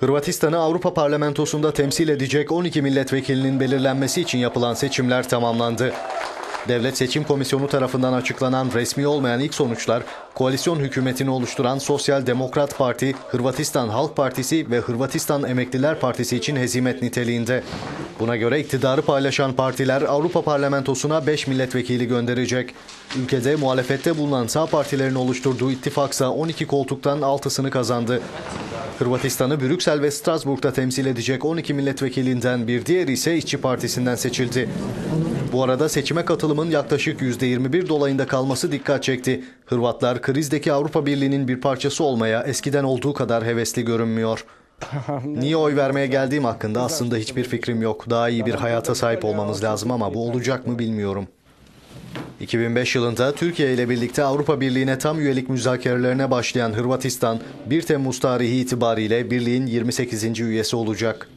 Hırvatistan'ı Avrupa Parlamentosu'nda temsil edecek 12 milletvekilinin belirlenmesi için yapılan seçimler tamamlandı. Devlet Seçim Komisyonu tarafından açıklanan resmi olmayan ilk sonuçlar, koalisyon hükümetini oluşturan Sosyal Demokrat Parti, Hırvatistan Halk Partisi ve Hırvatistan Emekliler Partisi için hezimet niteliğinde. Buna göre iktidarı paylaşan partiler Avrupa Parlamentosu'na 5 milletvekili gönderecek. Ülkede muhalefette bulunan sağ partilerin oluşturduğu ittifaksa 12 koltuktan 6'sını kazandı. Hırvatistan'ı Brüksel ve Strasbourg'da temsil edecek 12 milletvekilinden bir diğeri ise İşçi Partisi'nden seçildi. Bu arada seçime katılımın yaklaşık %21 dolayında kalması dikkat çekti. Hırvatlar krizdeki Avrupa Birliği'nin bir parçası olmaya eskiden olduğu kadar hevesli görünmüyor. Niye oy vermeye geldiğim hakkında aslında hiçbir fikrim yok. Daha iyi bir hayata sahip olmamız lazım ama bu olacak mı bilmiyorum. 2005 yılında Türkiye ile birlikte Avrupa Birliği'ne tam üyelik müzakerelerine başlayan Hırvatistan 1 Temmuz tarihi itibariyle birliğin 28. üyesi olacak.